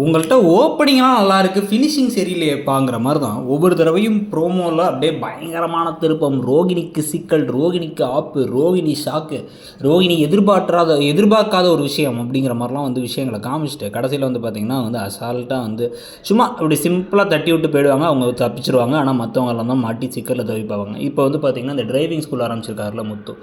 உங்கள்கிட்ட ஓப்பனிங்லாம் நல்லா இருக்குது ஃபினிஷிங் சரியில்லையப்பாங்கிற மாதிரி தான் ஒவ்வொரு தடவையும் ப்ரோமோவில் அப்படியே பயங்கரமான திருப்பம். ரோகிணிக்கு சிக்கல் ரோகிணிக்கு ஆப்பு ரோகிணி ஷாக்கு ரோகிணி எதிர்பார்க்காத எதிர்பார்க்காத ஒரு விஷயம் அப்படிங்கிற மாதிரிலாம் வந்து விஷயங்களை காமிச்சிட்டு கடைசியில் வந்து பார்த்திங்கன்னா வந்து அசால்ட்டாக வந்து சும்மா அப்படி சிம்பிளாக தட்டி விட்டு போயிடுவாங்க அவங்க தப்பிச்சிருவாங்க. ஆனால் மற்றவங்களாம் தான் மாட்டி சிக்கலில் தவிப்பாங்க. இப்போ வந்து பார்த்திங்கன்னா இந்த டிரைவிங் ஸ்கூல் ஆரம்பிச்சிருக்காருல முத்து.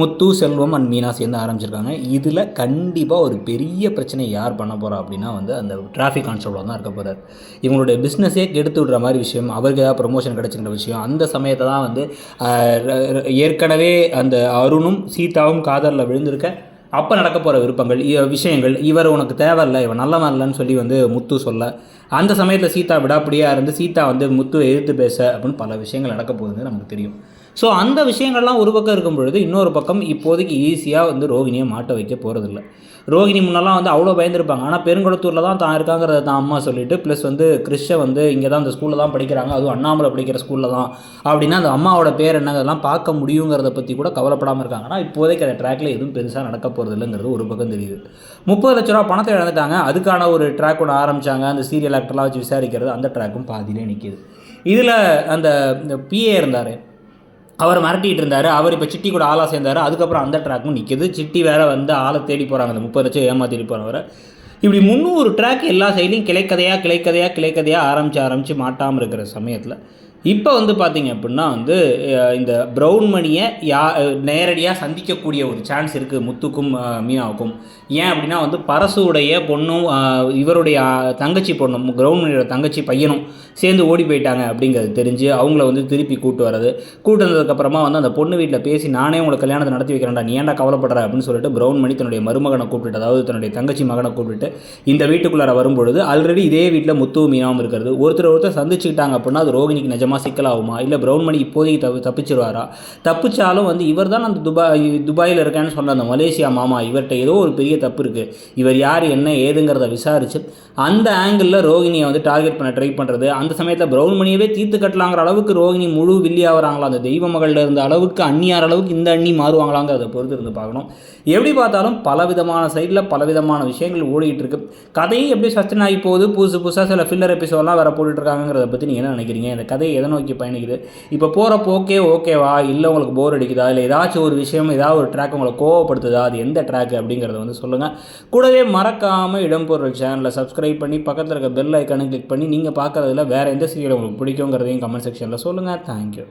முத்து செல்வம் அண்ட் மீனா சேர்ந்து ஆரம்பிச்சிருக்காங்க. இதில் கண்டிப்பாக ஒரு பெரிய பிரச்சனை யார் பண்ண போகிறா அப்படின்னா வந்து அந்த டிராஃபிக் கான்ஸ்டபிளாக தான் இருக்க போகிறார் இவங்களுடைய பிஸ்னஸே கெடுத்து விடுற மாதிரி விஷயம் அவருக்கு ஏதாவது ப்ரொமோஷன் கிடச்சிக்கிற விஷயம் அந்த சமயத்தை தான் வந்து ஏற்கனவே அந்த அருணும் சீதாவும் காதலில் விழுந்திருக்க அப்போ நடக்க போகிற விருப்பங்கள் விஷயங்கள் இவர் உனக்கு தேவையில்லை இவன் நல்லவன் இல்லைன்னு சொல்லி வந்து முத்து சொல்ல. அந்த சமயத்தில் சீதா விடாப்படியாக இருந்து சீதா வந்து முத்துவை எதிர்த்து பேச அப்படின்னு பல விஷயங்கள் நடக்க போகுதுன்னு நமக்கு தெரியும். ஸோ அந்த விஷயங்கள்லாம் ஒரு பக்கம் இருக்கும் பொழுது இன்னொரு பக்கம் இப்போதைக்கு ஈஸியாக வந்து ரோகிணியை மாட்ட வைக்க போகிறதில்ல ரோகிணி முன்னெல்லாம் வந்து அவ்வளோ பயந்துருப்பாங்க. ஆனால் பெருங்குளத்தூரில் தான் தான் இருக்காங்கிறத தான் அம்மா சொல்லிட்டு ப்ளஸ் வந்து கிறிஷை வந்து இங்கே தான் அந்த ஸ்கூலில் தான் படிக்கிறாங்க. அதுவும் அண்ணாமலை படிக்கிற ஸ்கூலில் தான். அப்படின்னா அந்த அம்மாவோட பேர் என்ன அதெல்லாம் பார்க்க முடியுங்கிறத பற்றி கூட கவலைப்படாமல் இருக்காங்கன்னா இப்போதைக்கு அந்த ட்ராக்ல எதுவும் பெருசாக நடக்க போகிறது இல்லைங்கிறது ஒரு பக்கம் தெரியுது. முப்பது லட்ச ரூபா பணத்தை இழந்துட்டாங்க. அதுக்கான ஒரு ட்ராக் ஒன்று ஆரம்பித்தாங்க அந்த சீரியல் ஆக்டர்லாம் வச்சு விசாரிக்கிறது அந்த ட்ராக்கும் பாதியிலே நிற்கிது இதில் அந்த பிஏ இருந்தார். அவர் மிரட்டிகிட்டு இருந்தார். அவர் இப்போ சிட்டி கூட ஆளாக சேர்ந்தார். அதுக்கப்புறம் அந்த ட்ராக்கும் நிற்கிது சிட்டி வேற வந்து ஆளை தேடி போகிறாங்க அந்த முப்பது லட்சம் ஏமாற்றிட்டு போனவரை. இப்படி முந்நூறு ட்ராக் எல்லா சைட்லையும் கிளைக்கதையாக கிளைக்கதையாக கிளைக்கதையாக ஆரம்பித்து ஆரம்பித்து மாட்டாமல் இருக்கிற சமயத்தில் இப்போ வந்து பார்த்தீங்க அப்படின்னா வந்து இந்த ப்ரௌன் மணியை யா நேரடியாக சந்திக்கக்கூடிய ஒரு சான்ஸ் இருக்குது முத்துக்கும் மீனாவுக்கும். ஏன் அப்படின்னா வந்து பரசுடைய பொண்ணும் இவருடைய தங்கச்சி பொண்ணும் ப்ரௌன் மணியோட தங்கச்சி பையனும் சேர்ந்து ஓடி போயிட்டாங்க அப்படிங்கிறது தெரிஞ்சு அவங்கள வந்து திருப்பி கூட்டு வர்றது. கூட்டு வந்ததுக்கப்புறமா வந்து அந்த பொண்ணு வீட்டில் பேசி நானே உங்களை கல்யாணத்தை நடத்தி வைக்கிறேன்டா நீ ஏன்டா கவலைப்படுற? அப்படின்னு சொல்லிட்டு ப்ரௌன் மணி தன்னுடைய மருமகனை கூப்பிட்டு அதாவது தன்னுடைய தங்கச்சி மகனை கூப்பிட்டு இந்த வீட்டுக்குள்ளார வரும்பொழுது ஆல்ரெடி இதே வீட்டில் முத்து மீனாவும் இருக்கிறது. ஒருத்தர் ஒருத்தர் சந்திச்சுக்கிட்டாங்க அப்படின்னா அது ரோகிணிக்கு நிஜமாக சிக்கலாகுமா? இல்லை ப்ரௌன் மணி இப்போதைக்கு தப்பு தப்பிச்சிருவாரா? தப்பிச்சாலும் வந்து இவர் தான் அந்த துபாய் துபாயில் இருக்கேன்னு சொன்ன அந்த மலேசியா மாமா இவர்கிட்ட ஏதோ ஒரு பெரிய தப்பு இருக்குது இவர் யார் என்ன ஏதுங்கிறத விசாரித்து அந்த ஆங்கிளில் ரோகிணியை வந்து டார்கெட் பண்ண ட்ரை பண்ணுறது அந்த சமயத்தில் ப்ரௌன் மணியவே தீர்த்து கட்டலாங்கிற அளவுக்கு ரோகிணி முழு வில்லியாகிறாங்களா அந்த தெய்வ மகளில் இருந்த அளவுக்கு அந்நியார் அளவுக்கு இந்த அண்ணி மாறுவாங்களாங்கிறத பொறுத்து இருந்து பார்க்கணும். எப்படி பார்த்தாலும் பலவிதமான சைடில் பலவிதமான விஷயங்கள் ஓடிக்கிட்டு இருக்கு. கதையும் எப்படி சஸ்டன் ஆகி போகுது? புதுசு புதுசாக சில ஃபில்லர் எபிசோட்லாம் வேற போட்டுட்ருக்காங்கிறத பற்றி நீங்கள் என்ன நினைக்கிறீங்க? இந்த கதையை எதை நோக்கி பயணிக்குது. இப்போ போகிற போக்கே ஓகேவா இல்லை உங்களுக்கு போர் அடிக்குதா? இல்லை ஏதாச்சும் ஒரு விஷயம் ஏதாவது ஒரு ட்ராக் உங்களை கோவப்படுத்துதா? அது எந்த ட்ராக் அப்படிங்கிறத வந்து சொல்லுங்கள் கூடவே மறக்காமல் இடம்பொருள் சேனலை சப்ஸ்கிரைப் பண்ணி பக்கத்தில் இருக்க பெல் ஐக்கானு கிளிக் பண்ணி நீங்கள் பார்க்குறதுல வேறு எந்த சீரியல் உங்களுக்கு பிடிக்குங்கிறதையும் கமெண்ட் செக்ஷனில் சொல்லுங்கள் தேங்க்யூ